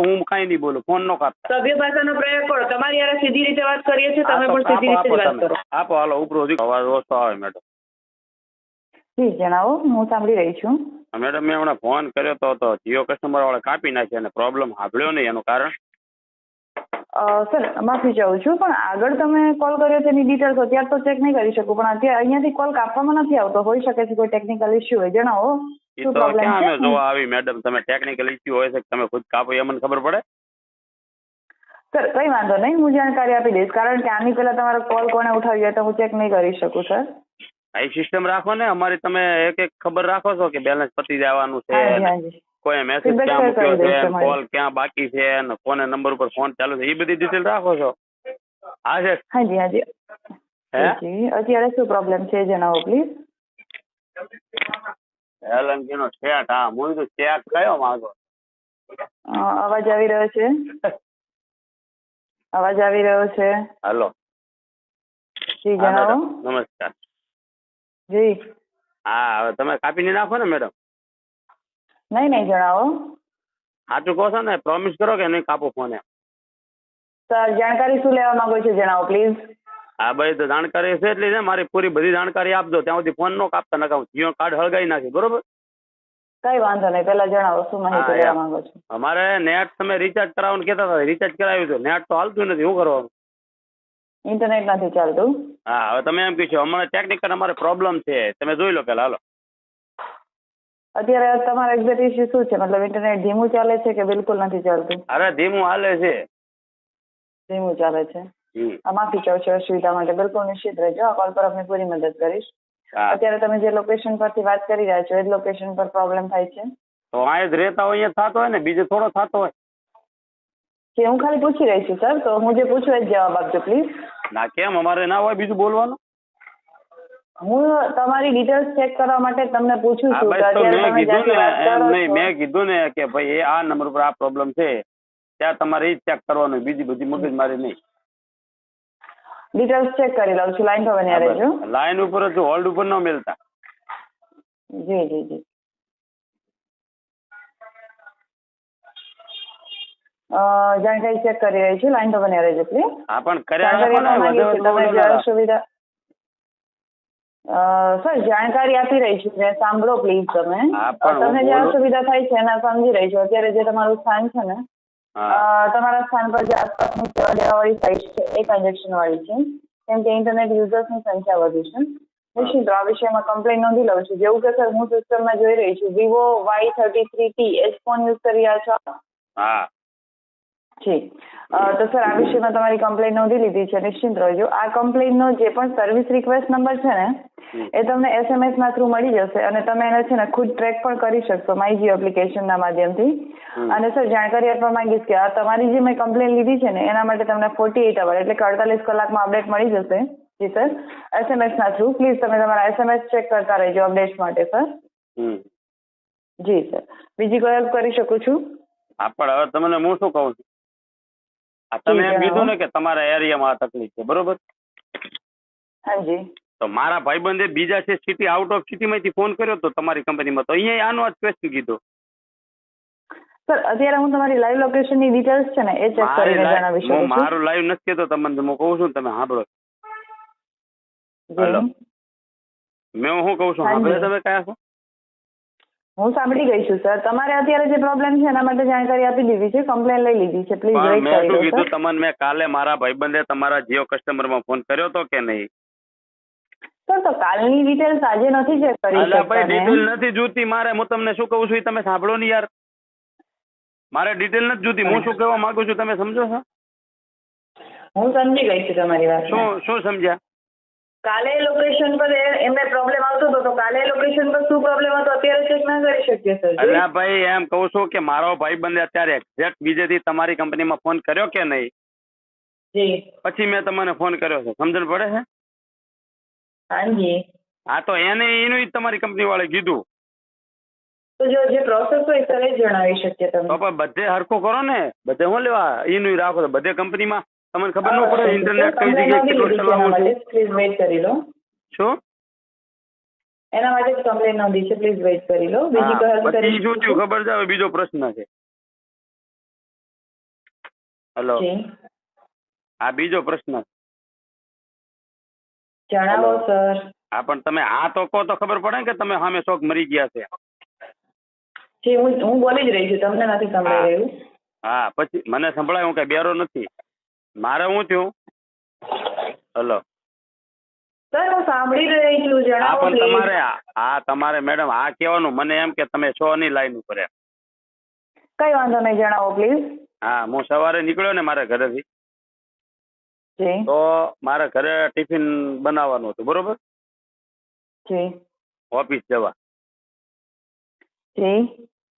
હું કઈ નહીં બોલું ફોન નો કાપતા. સભ્ય ભાષાનો પ્રયોગ કરો. તમારી યાર સીધી રીતે વાત કરીએ છીએ તમે પણ સીધી રીતે વાત કરો. આપો હાલો ઉપરો અવાજ ઓછો આવે મેડમ. જી જણાવો હું સાંભળી રહી છું. મેડમ મેં હમણાં ફોન કર્યો તો તો જીઓ કસ્ટમર વાળા કાપી નાખ્યા અને પ્રોબ્લેમ સાંભળ્યો નહીં એનું કારણ. સર માફી ચાહું છું પણ આગળ તમે કોલ કર્યો તેની ડિટેલ્સ અત્યારે તો ચેક નહીં કરી શકું પણ અત્યારે અહીંયાથી કોલ કાપવામાં નથી આવતો. હોઈ શકે છે કોઈ ટેકનિકલ ઇસ્યુ હોય. જણાવો. એ તો ક્યાં અમે જોવા આવી મેડમ? તમે ટેકનિકલ ઇસ્યુ હોય છે તમે ખુદ કાપો એ મને ખબર પડે? સર કઈ વાંધો નહીં હું જાણકારી આપી દઈશ. કારણ કે આની પહેલા તમારો કોલ કોણે ઉઠાવ્યો તો હું ચેક નહીં કરી શકું સર. આ સિસ્ટમ રાખો ને અમારી તમે એક એક ખબર રાખો છો કે બેલેન્સ પતી જવાનું છે કોઈ મેસેજ ક્યાં મૂક્યો છે કોલ ક્યાં બાકી છે અને કોને નંબર ઉપર ફોન ચાલુ છે એ બધી ડિટેલ રાખો છો? હા છે? હાજી હાજી. હે? અત્યારે શું પ્રોબ્લેમ છે જણાવો પ્લીઝ એલએનજી નો ઠેઠ હા. હું કીધું ચેક કયો માંગો અવાજ આવી રહ્યો છે? અવાજ આવી રહ્યો છે? હેલો. જી જણાવો. નમસ્કાર. જી. હા હવે તમે કાપી ને નાખો ને મેડમ? નહીં નહીં જણાવો. સાચું કહો છો ને પ્રોમિસ કરો કે નહીં કાપો ફોન એમ? સર જાણકારી શું લેવા માંગો છો જણાવો પ્લીઝ ભાઈ તો જાણકારી છે એટલી છે મારી પૂરી બધી જાણકારી આપજો. ત્યાં સુધી ફોન નો કાપતા નકા હું જીઓ કાર્ડ હળગાઈ નાખી બરોબર? કઈ વાંધો નહીં પેલા જણાવો શું માહિતી લેવા માંગો છો? અમારે નેટ તમે રિચાર્જ કરાવવાનું કહેતા હતા રિચાર્જ કરાવ્યું હતું. નેટ તો હાલતું નથી શું કરવાનું? ઇન્ટરનેટ નથી ચાલતું? હા હવે તમે એમ કહેશો અમારે ટેકનિકલ અમારે પ્રોબ્લેમ છે. તમે જોઈ લો પેલા હાલો. અત્યારે તમારો એક્ઝેક્ટ ઇશ્યુ શું છે? મતલબ ઇન્ટરનેટ ધીમું ચાલે છે કે બિલકુલ નથી ચાલતું? અરે ધીમું હાલે છે. ધીમું ચાલે છે. આ માફી ચાહું છું અસુવિધા માટે. બિલકુલ નિશ્ચિત રહેજો. આ કોલ પર આપની પૂરી મદદ કરીશ. અત્યારે તમે જે લોકેશન પરથી વાત કરી રહ્યા છો એ જ લોકેશન પર પ્રોબ્લેમ થાય છે. તો અહીંયા જ રહેતા હોય અહીંયા થતો હોય ને? બીજે થોડો થતો હોય? કે હું ખાલી પૂછી રહી છું સર? તો હું જે પૂછું એ જ જવાબ આપજો પ્લીઝ ના કેમ? અમારે ના હોય બીજું બોલવાનું? હું તમારી ડિટેલ્સ ચેક કરવા માટે તમને પૂછું છું મેં કીધું ને એમ નહીં મેં કીધું ને કે ભાઈ આ નંબર પર આ પ્રોબ્લેમ છે. ત્યાં તમારે ચેક કરવાનું બીજી બધી મગજમારી નહીં. ડિટેલ્સ ચેક કરી લઉં છું લાઈન પર બન્યા રહેજો. લાઈન ઉપર જ હોલ્ડ ઉપર ન મિલતા. જી જી જી. અ, જાણકારી ચેક કરી રહી છું લાઈન પર બન્યા રહેજો પ્લીઝ હા પણ કર્યા અ, સર જાણકારી આપી રહી છું ને સાંભળો પ્લીઝ તમે. તમને હું જે અસુવિધા થાય છે એના સમજી રહી છું. અત્યારે જે તમારું સ્થાન છે ને તમારા સ્થાન પર જે આસપાસની સેવા દેવાવાળી સાઇટ છે એ કન્જેક્શન વાળી છે. કેમ કે ઇન્ટરનેટ યુઝર્સની સંખ્યા વધુ છે. નિશ્ચિત આ વિષયમાં કમ્પ્લેન નોંધી લઉં છું. જેવું કે સર હું સિસ્ટમમાં જોઈ રહી છું. Vivo Y thirty three T S phone use કરી રહ્યા છો હા. જી. અ, તો સર આ વિષયમાં તમારી કમ્પ્લેન નોંધી લીધી છે નિશ્ચિંત રહેજો. આ કમ્પ્લેનનો જે પણ સર્વિસ રિક્વેસ્ટ નંબર છે ને એ તમને એસએમએસ ના થ્રુ મળી જશે અને તમે એને છે ને ખુદ ટ્રેક પણ કરી શકશો માઇજી એપ્લિકેશનના માધ્યમથી. અને સર જાણકારી આપવા માંગીશ કે આ તમારી જે મેં કમ્પ્લેન લીધી છે ને એના માટે તમને ફોર્ટી એટ અવર એટલે કે અડતાલીસ કલાકમાં અપડેટ મળી જશે. જી સર. એસએમએસ ના થ્રુ પ્લીઝ તમે તમારા એસએમએસ ચેક કરતા રહેજો અપડેટ માટે સર. જી સર. બીજી કોઈ હેલ્પ કરી શકું છું? હા પણ હવે તમને હું શું કહું છું? તમે એમ કીધું ને કે તમારા એરિયામાં આ તકલીફ છે બરોબર? હાજી. તો મારા ભાઈબંધે બીજા છે સિટી આઉટ ઓફ સિટીમાંથી ફોન કર્યો તો તમારી કંપનીમાં તો અહીંયા આનો જ ક્વેશ્ચન કીધો. સર અત્યારે હું તમારી લાઈવ લોકેશનની ડિટેલ્સ છે ને એ ચેક કરીને જણાવી હું શકું છું? મારું લાઈવ નથી કેતો તમને હું કહું છું તમે સાંભળો. હેલો? મેં હું કહું છું. સાંભળે તમે કયા છો? હું સાંભળી ગઈ છું સર. તમારે અત્યારે જે પ્રોબ્લેમ છે એના માટે જાણકારી આપી દીધી છે? કમ્પ્લેન લઈ લીધી છે. પ્લીઝ પણ વેઇટ મેં કરી શું લો કીધું સર તમને મેં કાલે મારા ભાઈબંધે તમારા જીઓ કસ્ટમરમાં ફોન કર્યો તો કે નહીં? સર તો કાલની ડિટેલ્સ આજે નથી ચેક કરી અલા ભાઈ ડિટેલ નથી જોતી મારે. હું તમને શું કહું છું એ તમે સાંભળો ને યાર. મારે ડિટેલ નથી જોતી હું શું કહેવા માંગુ છું તમે સમજો છો? હું સમજી ગઈ છું તમારી વાત શું શું સમજ્યા? કાલે લોકેશન પર એમને પ્રોબ્લેમ આવતો હતો. તો કાલે લોકેશન પર શું પ્રોબ્લેમ હતો? અત્યારે ચેક ના કરી શકીએ સર ભાઈ એમ કહું છું કે મારો ભાઈબંધે અત્યારે એક્ઝેક્ટ બીજેથી તમારી કંપનીમાં ફોન કર્યો કે નહીં? જી. પછી મેં તમને ફોન કર્યો છે. સમજણ પડે છે? હાજી. હા તો એને એનું તમારી કંપની વાળે કીધું. તો જો જે પ્રોસેસ હોય સર એ જણાવી શકીએ તમે બધે હરખું કરો ને. બધે હું લેવા એનું રાખો તો બધે કંપનીમાં તમને ખબર ન પડે ઇન્ટરનેટ કઈ જગ્યાએ કેટલું ચલાવવું છે? પ્લીઝ વેઇટ કરી લો. શું? એના માટે જ કમ્પ્લેન નોંધી છે પ્લીઝ વેઇટ કરી લો. બીજી હા, કરી શું થયું? ખબર છે? હવે બીજો પ્રશ્ન છે. હેલો આ બીજો પ્રશ્ન જણાવો સર હા પણ તમે આ તો કહો તો ખબર પડે કે તમે સામે શોખ મરી ગયા છે. જી હું હું બોલી જ રહી છું તમને નથી સંભળાઈ રહ્યું. હા પછી મને સંભળાય હું કઈ બેરો નથી. મારે શું થયું? હલો. સર હું સાંભળી રહી છું હા જણાવો પણ તમારે આ- આ તમારે મેડમ આ કહેવાનું મને એમ કે તમે છો ની લાઈન ઉપર એમ. કઈ વાંધો નહીં જણાવો પ્લીઝ હા હું સવારે નીકળ્યો ને મારા ઘરેથી. તો મારા ઘરે ટિફિન બનાવવાનું હતું બરોબર? ઓફિસ જવા.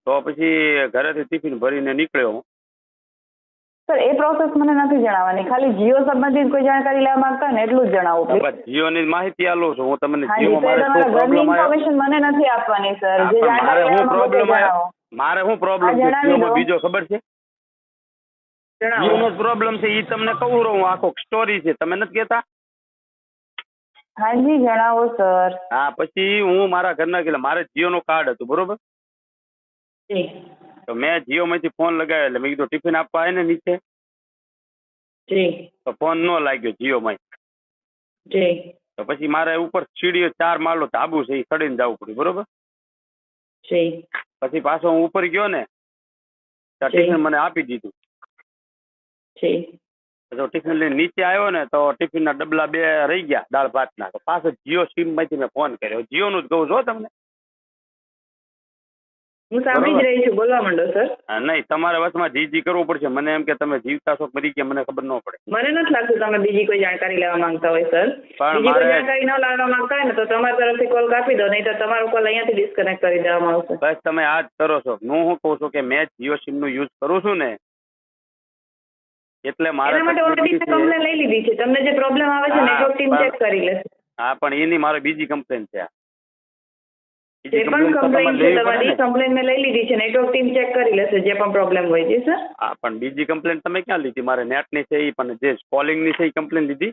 તો પછી ઘરેથી ટિફિન ભરીને નીકળ્યો હું. સર એ પ્રોસેસ મને નથી જણાવવાની. ખાલી જીઓ સંબંધિત કોઈ જાણકારી લેવા માંગતા ને એટલું જ જણાવો. જીઓ ની માહિતી આલો છું. હું તમને હા જી જીઓમાં તો એ મારે શું પ્રોબ્લેમ આવ્યો મને નથી આપવાની સર. જે મારે તે પ્રોબ્લેમ આવ્યો મારે શું પ્રોબ્લેમ છે? જીઓમાં બીજો ખબર છે? જીઓનો પ્રોબ્લેમ છે એ તમને કહું રહું. આખો સ્ટોરી છે. તમે નથી કહેતા? હા જી જણાવો સર. હા પછી હું મારા ઘરના કે મારે નો કાર્ડ હતું બરોબર? તો મેં જીઓ માંથી ફોન લગાવ્યો એટલે મેં કીધું ટિફિન આપવા આવે ને નીચે. જી. તો ફોન ન લાગ્યો જીઓ માં જી. તો પછી મારે ઉપર સીડીઓ ચાર માળનો ધાબુ છે એ ચડીને જવું પડ્યું બરોબર? જી. પછી પાછો હું ઉપર ગયો ને ત્યાં ટિફિન મને આપી દીધું. જી. તો ટિફિન લઈને નીચે આવ્યો ને તો ટિફિનના ડબલા બે રહી ગયા દાળ ભાતના. તો પાછો જીઓ સિમમાંથી મેં ફોન કર્યો. જીઓ નું જ કહું છો તમને. હું સાંભળી જ રહી છું. બોલવા માંડો સર નહીં તમારે વચમાં જી જી કરવું પડશે. મને એમ કે તમે જીવતા છો મરી ગયા મને ખબર ન પડે. મને નથી લાગતું તમે બીજી કોઈ જાણકારી લેવા માંગતા હોય સર પણ બીજી કોઈ મારે- જાણકારી ન લાવવા માંગતા હોય ને તો તમારા તરફથી કોલ કાપી દો નહીં તો તમારો કોલ અહીંયાથી ડિસ્કનેક્ટ કરી દેવામાં આવશે. બસ તમે આ જ કરો છો. હું શું કહું છું કે મેં જીઓ સિમનું યુઝ કરું છું ને એટલે મારે માટે ઓલરેડી કમ્પ્લેન લઈ લીધી છે. તમને જે પ્રોબ્લેમ આવે છે નેટવર્ક ટીમ ચેક કરી લેશે. હા પણ એની મારે બીજી કમ્પ્લેન છે. આ. જે બીજી પણ કમ્પ્લેન છે તમારી કમ્પ્લેન મેં લઈ લીધી છે નેટવર્ક ટીમ ચેક કરી લેશે જે પણ પ્રોબ્લેમ હોય છે સર હા પણ બીજી કમ્પ્લેન તમે ક્યાં લીધી? મારે નેટની છે એ પણ જે કોલિંગની છે એ કમ્પ્લેન લીધી?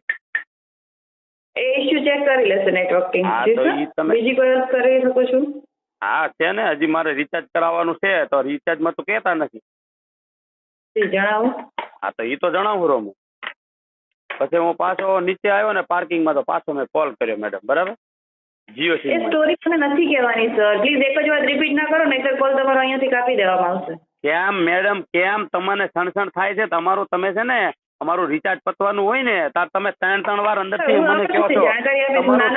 એ ઇશ્યુ ચેક કરી લેશે નેટવર્ક ટીમ બીજી કોઈ હેલ્પ કરી શકું છું? હા છે ને હજી મારે રિચાર્જ કરાવવાનું છે તો રિચાર્જમાં તો કહેતા નથી. જણાવો. હા તો એ તો જણાવું હું પછી હું પાછો નીચે આવ્યો ને પાર્કિંગમાં તો પાછો મેં કોલ કર્યો મેડમ બરાબર? જીઓ સિમ સ્ટોરી મને નથી કહેવાની સર પ્લીઝ એક જ વાર રિપીટ ના કરો નહીંતર કોલ તમારો અહીંયાથી કાપી દેવામાં આવશે. કેમ મેડમ કેમ તમને સણસણ થાય છે? તમારું તમે છે ને અમારું રિચાર્જ પતવાનું હોય ને તાર તમે ત્રણ ત્રણ વાર અંદરથી મને કહો છો. તમારું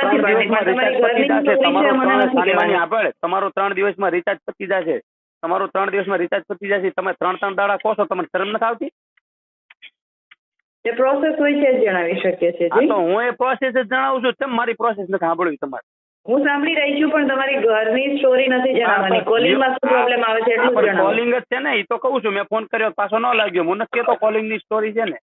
ત્રણ દિવસમાં રિચાર્જ પતી જશે. તમારો ત્રણ તમારું દિવસમાં રિચાર્જ પતી જશે. તમારું ત્રણ દિવસમાં રિચાર્જ પતી જશે. તમે ત્રણ ત્રણ દાડા કહો છો તમને શરમ નથી આવતી? જે પ્રોસેસ હોય છે જણાવી શકીએ છીએ તો હું એ પ્રોસેસ જ જણાવું છું. તેમ મારી પ્રોસેસ નથી સાંભળવી તમારે? હું સાંભળી રહી છું પણ તમારી ઘરની સ્ટોરી નથી જણાવવાની કોલિંગમાં શું પ્રોબ્લેમ આવે છે એટલું જણાવો. કોલિંગ જ છે ને એ તો કહું છું મેં ફોન કર્યો પાછો ન લાગ્યો. મને નથી કહેતો કોલિંગની સ્ટોરી છે ને.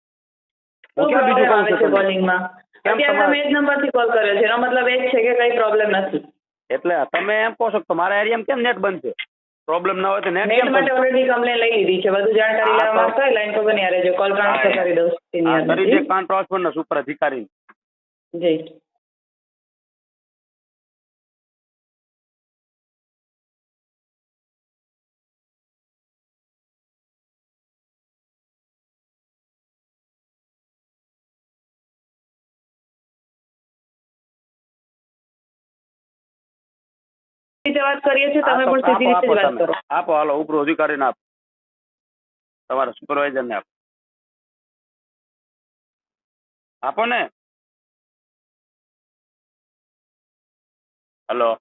હું ક્યાં બીજું કહું છું કોલિંગમાં અત્યારે તમે એ જ નંબરથી કોલ કર્યો છે એનો મતલબ એ જ છે કે કઈ પ્રોબ્લેમ નથી. એટલે તમે એમ કહો છો તમારા એરિયામાં કેમ નેટ બંધ છે? પ્રોબ્લેમ ના હોય તો નેટ કેમ માટે ઓલરેડી કમ્પ્લેન લઈ લીધી છે બધું જાણકારી લેવા તો- હોય લાઈન પર બની રહેજો કોલ ટ્રાન્સફર કરી દઉં કરી. દે કાન ટ્રાન્સફર ને સુપર અધિકારી. જી. રીતે વાત કરીએ છીએ તમે આપો પણ સીધી રીતે જ વાત કરો. આપો હાલો ઉપરો અધિકારીને તમારા આપો. આપો ને. હલો.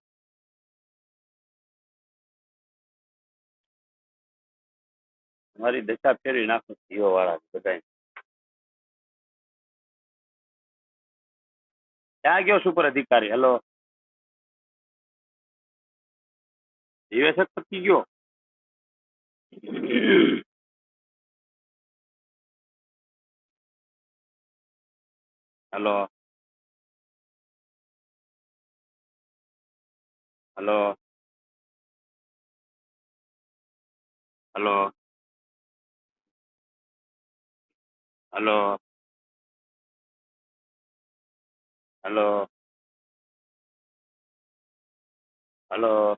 મારી દશા ફેરવી નાખું જીઓ વાળા બધા ક્યાં ગયો સુપર અધિકારી? હેલો. જીવેશ જ પતી ગયો hello hello hello hello hello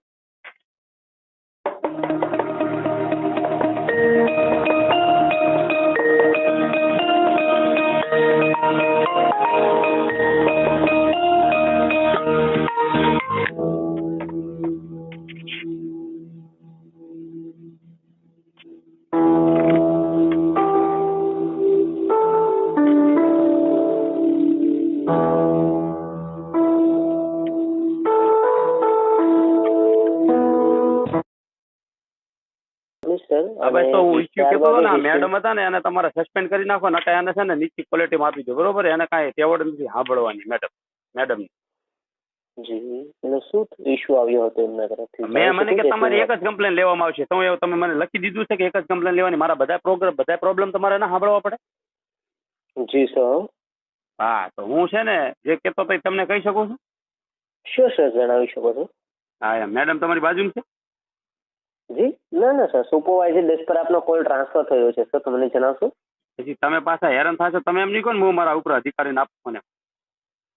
madam હતા ને એને તમારે સસ્પેન્ડ કરી નાખો ને એને છે ને નીચી ક્વોલિટીમાં આપી દો બરોબર? એને કાંઈ તેવડ નથી સાંભળવાની મેડમ મેડમ જી એટલે શું ઇશ્યુ આવ્યો હતો એમના તરફથી? મેં મને કે તમારી એક? જ કમ્પ્લેન લેવામાં આવશે. તમે તમે મને લખી દીધું છે કે એક જ કમ્પ્લેન લેવાની? મારા બધા પ્રોગ્રામ બધા પ્રોબ્લેમ તમારે ના સાંભળવા પડે? જી સર. હા તો હું છે ને જે કહેતો હતો તમને કહી શકું છું? શું સર જણાવી શકો છો. હા મેડમ તમારી બાજુમાં છે? જી? ના ના સર. સુપરવાઇઝર ડેસ્ક પર આપનો કોલ ટ્રાન્સફર થયો છે સર. તમને જણાવશો? પછી તમે પાછા હેરાન થશો. તમે એમ નહીં કહો ને હું મારા ઉપર અધિકારીને આપો મને.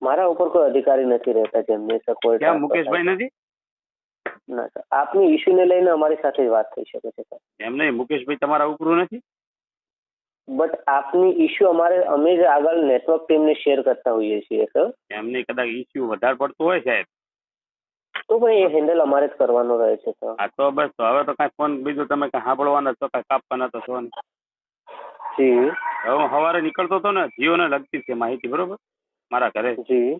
મારા ઉપર કોઈ અધિકારી નથી રહેતા જેમને સર કોલ કેમ મુકેશભાઈ નથી? ના સર. આપની ઇશ્યુને લઈને અમારી સાથે જ વાત થઈ શકે છે સર. એમ નહીં મુકેશભાઈ તમારા ઉપરું નથી? બટ આપની ઇશ્યુ અમારે અમે જ આગળ નેટવર્ક ટીમને શેર કરતા હોઈએ છીએ સર. એમને કદાચ ઇશ્યુ વધારે પડતું હોય સાહેબ. તો ભાઈ એ હેન્ડલ અમારે જ કરવાનો રહે છે સર હા તો બસ તો હવે તો કાંઈ ફોન બીજું તમે કાંઈ સાંભળવાના છો કાંઈ કાપવાના તો છો ને? જી. હવે હું સવારે નીકળતો હતો ને જીઓને લગતી છે માહિતી બરોબર? મારા ઘરે. જી.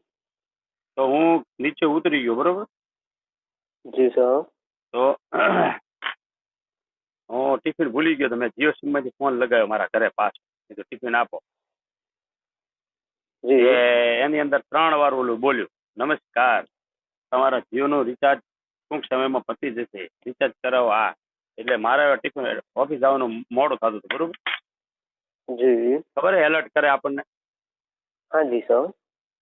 તો હું નીચે ઉતરી ગયો બરોબર? જી સર તો હું ટિફિન ભૂલી ગયો તો મેં જીઓ સિમમાંથી ફોન લગાવ્યો મારા ઘરે પાછો. કીધું ટિફિન આપો. જી. એની અંદર ત્રણ વાર ઓલું બોલ્યું નમસ્કાર. તમારા જીઓનું રિચાર્જ ટૂંક સમયમાં પતી જશે. રિચાર્જ કરાવો આ. એટલે મારે ઓફિસ આવવાનું મોડું થતું હતું બરોબર? જી. ખબર હે એલર્ટ કરે આપણને? હા જી સર.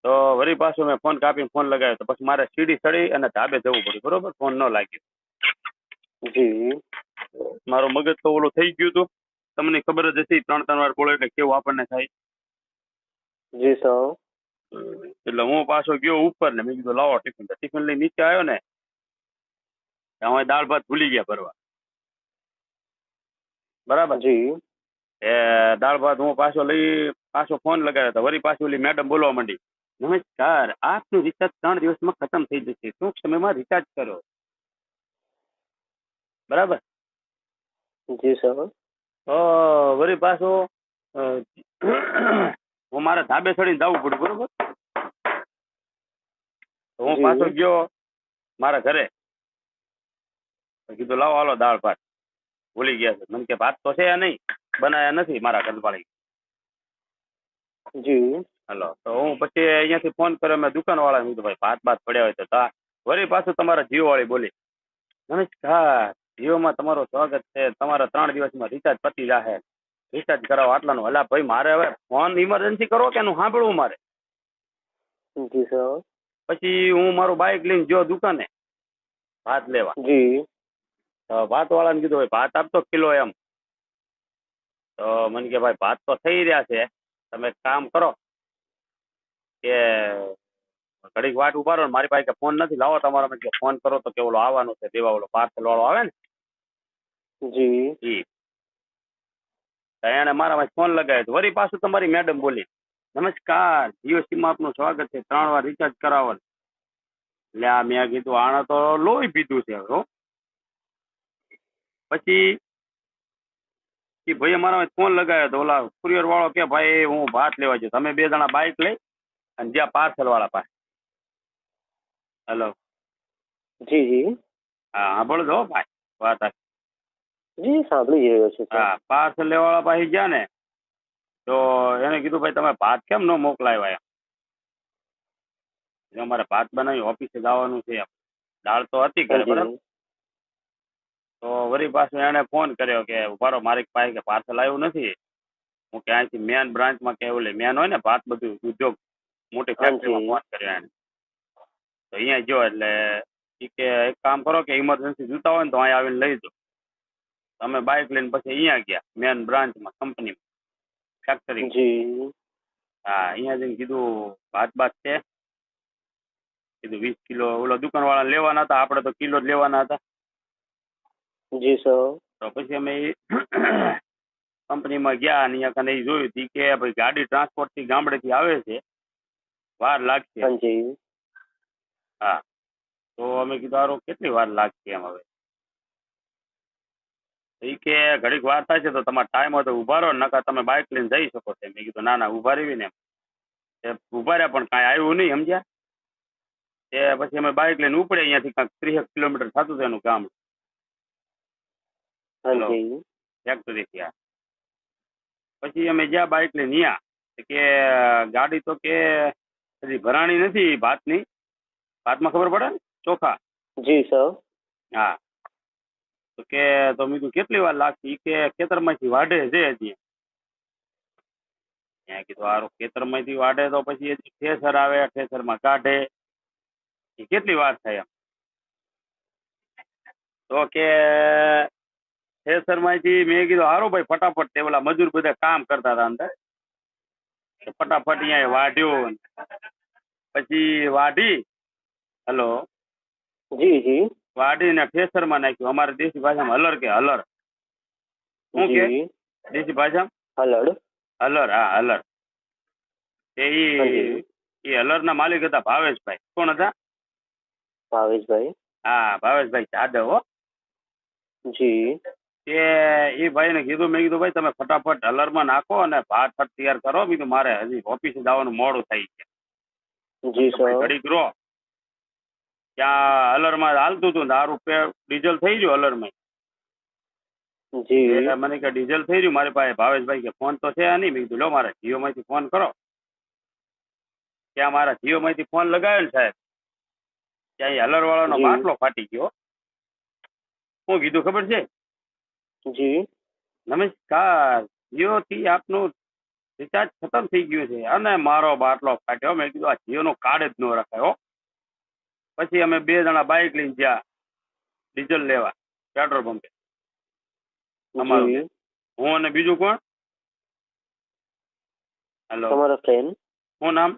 તો વળી પાછું મેં ફોન કાપીને ફોન લગાવ્યો તો પછી મારે સીડી ચડી અને ધાબે જવું પડ્યું બરોબર? ફોન ન લાગ્યો. જી. મારું મગજ તો ઓલું થઈ ગયું હતું. તમને ખબર જ હતી ત્રણ ત્રણ વાર બોલો એટલે કેવું આપણને થાય. જી સર. એટલે હું પાછો ગયો ઉપર ને મેં કીધું લાવો ટિફિન ટિફિન લઈ નીચે આવ્યો ને અમે દાળ ભાત ભૂલી ગયા ભરવા. બરાબર? જી. એ દાળ ભાત હું પાછો લઈ પાછો ફોન લગાવ્યો વળી પાછી ઓલી મેડમ બોલવા માંડી નમસ્કાર આપનું રિચાર્જ ત્રણ દિવસમાં ખતમ થઈ જશે. ટૂંક સમયમાં રિચાર્જ કરો? બરાબર? જી સર. વળી પાછો હું મારા ધાબે ચડીને જવું પડ્યું બરોબર? હું. પાછો ગયો મારા ઘરે. કીધું લાવો હાલો દાળ ભાત. ભૂલી ગયા છે. મને કે ભાત તો છે નહીં બનાયા નથી મારા ઘરવાળી જી. હાલો તો હું પછી અહીંયાથી ફોન કર્યો. મેં દુકાન વાળા કીધું ભાઈ ભાત ભાત પડ્યા હોય તો તા વળી પાછું તમારા જીઓ વાળી બોલી નમસ્કાર જીઓમાં તમારું સ્વાગત છે. તમારા ત્રણ દિવસમાં રિચાર્જ પતી જાહે. રિચાર્જ કરાવો. આટલાનું હલા ભાઈ મારે હવે ફોન ઇમરજન્સી કરો કે એનું સાંભળવું મારે? જી સર પછી હું મારું બાઇક લઈને જો દુકાને ભાત લેવા. જી. ભાત વાળાને કીધું ભાઈ ભાત આપતો કિલો એમ. તો મને કે ભાઈ ભાત તો થઈ રહ્યા છે. તમે કામ કરો કે ઘડીક વાટ ઊભા રહો ને મારી પાસે ફોન નથી. લાવો તમારા. મેં ફોન કરો તો કે ઓલો આવવાનો છે દેવા ઓલો પાર્સલ વાળો આવે ને. જી. જી એને મારા ફોન લગાવ્યો. વરી પાછું તમારી મેડમ બોલી નમસ્કાર જીઓ સિમ આપનું સ્વાગત છે. ત્રણ વાર રિચાર્જ કરાવો એટલે આ મેં કીધું આણે તો લોહી પીધું છે હો. પછી એ અમારા મારા ફોન લગાવ્યો તો ઓલા કુરિયર વાળો કે ભાઈ હું ભાત લેવા જઉં તમે બે જણા બાઇક લઈ અને જ્યાં પાર્સલ વાળા પાસે. હેલો જી જી. હા સાંભળજો હો ભાઈ? વાત. જી સાંભળી રહ્યો છું હા પાર્સલ લેવાળા પાસે ગયા ને તો એને કીધું ભાઈ તમે ભાત કેમ ન મોકલાવ્યા એમ? અમારે ભાત બનાવી ઓફિસે જવાનું છે એમ. દાળ તો હતી ઘરે બરાબર. તો વળી પાછું એને ફોન કર્યો કે ઉભારો મારી પાસે કે પાર્સલ આવ્યું નથી. હું કે અહીંથી મેન બ્રાન્ચમાં કે ઓલે મેન હોય ને ભાત બધું ઉદ્યોગ મોટી ફેક્ટરીમાં ફોન કર્યો એને તો અહીંયા જો એટલે એ કે એક કામ કરો કે ઇમરજન્સી જોતા હોય ને તો અહીંયા આવીને લઈ જાઓ. તમે બાઇક લઈને પછી અહીંયા ગયા મેન બ્રાન્ચમાં કંપનીમાં ફેક્ટરી જી. હા અહીંયા જઈને કીધું ભાત ભાત છે. કીધું વીસ કિલો ઓલો દુકાન વાળા લેવાના હતા આપણે તો કિલો જ લેવાના હતા. જી સર. તો પછી અમે કંપનીમાં ગયા અને અહીંયા કને જોયું હતી કે ભાઈ ગાડી ટ્રાન્સપોર્ટથી ગામડેથી આવે છે. વાર લાગશે. હા તો અમે કીધું આરો કેટલી વાર લાગશે એમ હવે? ઈ કે ઘડીક વાર થશે તો તમારે ટાઈમ હોય તો ઊભા રહો નકર તમે બાઇક લઈને જઈ શકો છો મેં કીધું ના ના ઊભા રહેવી ને એ ઊભા રહ્યા પણ કાંઈ આવ્યું નહીં સમજ્યા? એ પછી અમે બાઇક લઈને ઉપડે અહીંયાથી કાંઈક ત્રીસ કિલોમીટર થતું હતું એનું ગામ. હેલો. ફેક્ટરી થી પછી અમે જ્યાં બાઇક લઈને ગયા કે ગાડી તો કે હજી ભરાણી નથી ભાતની. ભાતમાં ખબર પડે ને? ચોખા? જી સર હા. તો કે તો મેં કીધું, કેટલી વાર લાગશે? ઈ કે, ખેતરમાંથી વાઢે છે હજી. મેં કીધું, હારું, ખેતરમાંથી વાઢે તો પછી હજી ઠેસર આવે, ઠેસરમાં કાઢે. એ કેટલી વાર થાય એમ? તો કે, ઠેસરમાંથી મેં કીધું, હારું ભાઈ, ફટાફટ તે ઓલા મજૂર બધા કામ કરતા હતા અંદર. ફટાફટ અહીંયા વાઢ્યું. પછી વાઢી. હલો. જી જી. વાઢીને ફેસરમાં નાખ્યું. અમારે દેશી ભાષામાં હલર કે હલર. શું કે? દેશી ભાષામાં? હલર. હલર હા હલર. એ એ હલરના માલિક હતા ભાવેશભાઈ. કોણ હતા? ભાવેશભાઈ. હા ભાવેશભાઈ જાદવ જી. તે એ ભાઈને કીધું મેં કીધું ભાઈ તમે ફટાફટ હલરમાં નાખો અને ભાત ફટ તૈયાર કરો. કીધું મારે હજી ઓફિસે જવાનું મોડું થઈ છે. જી સર. ઘડીક રહો. ત્યાં હલરમાં હાલતું હતું દારૂ ડીઝલ થઈ ગયું હલરમાં જી. એટલે મને કે ડીઝલ થઈ ગયું મારી પાસે ભાવેશભાઈ કે ફોન તો છે નહીં. મેં કીધું લો મારા જીઓ માંથી ફોન કરો. ત્યાં મારા જીઓ માંથી ફોન લગાવ્યો ને સાહેબ. ત્યાં હલર વાળાનો જી. બાટલો ફાટી ગયો. હું કીધું ખબર છે? જી. નમસ્કાર. જીઓ થી આપનું રિચાર્જ ખતમ થઈ ગયું છે અને મારો બાટલો ફાટ્યો. મેં કીધું આ જીઓ નો કાર્ડ જ ન રખાયો. પછી અમે બે જણા બાઇક લઈને ગયા. ડીઝલ લેવા પેટ્રોલ પંપે. અમારું. હું અને બીજું કોણ? હેલો તમારો ફ્રેન્ડ શું નામ?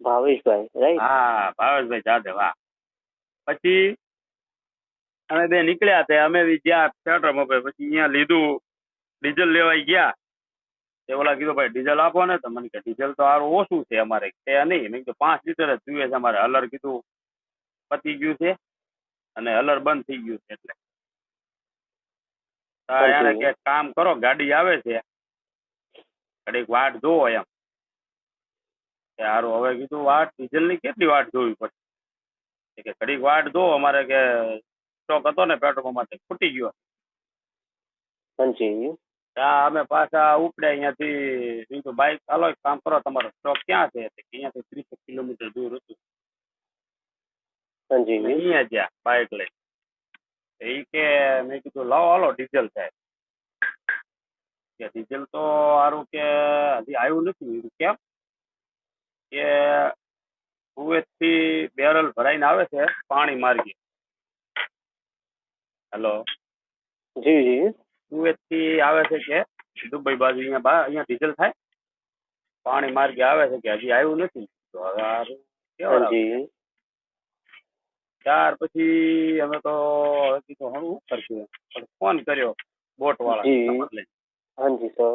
ભાવેશભાઈ રાઈટ હા ભાવેશભાઈ જાદવ હા પછી અમે બે નીકળ્યા તે અમે બી ગયા પેટ્રોલ પંપે પછી અહીંયા લીધું. ડીઝલ લેવાય ગયા. તે ઓલા કીધું ભાઈ ડીઝલ આપો ને તો મને કે ડીઝલ તો સારું ઓછું છે અમારે તે નહીં. મેં કીધું પાંચ લીટર જ જોઈએ છે અમારે. હલર કીધું પતી ગયું છે. અને હલર બંધ થઈ ગયું છે એટલે. એને કે કામ કરો ગાડી આવે છે. ઘડીક વાટ જોવો એમ. કે સારું હવે કીધું વાટ ડીઝલની કેટલી વાટ જોવી પડશે કે ઘડીક વાટ જો અમારે કે સ્ટોક હતો ને પેટ્રોલ પંપ માટે ખૂટી ગયો. ત્યાં અમે પાછા ઉપડ્યા અહીંયાથી. મેં કીધું બાઇક ચાલો એક કામ કરો તમારો સ્ટોક ક્યાં છે? અહીંયાથી ત્રીસ કિલોમીટર દૂર હતું. હાજી અહીંયા ગયા બાઇક લઈ. એ કે મેં કીધું લાવો હાલો ડીઝલ સાહેબ. કે ડીઝલ તો સારું કે હજી આવ્યું નથી. કેમ? કે સુરતથી બેરલ ભરાઈને આવે છે પાણી માર્ગે હેલો. જી જી. સુરતથી આવે છે કે દુબઈ બાજુ અહીંયા બા અહીંયા ડીઝલ થાય? પાણી માર્ગે આવે છે કે હજી આવ્યું નથી? તો હવે કેવા ત્યાર પછી અમે તો કીધું હવે કરશું પણ ફોન કર્યો બોટ વાળા. હાજી સર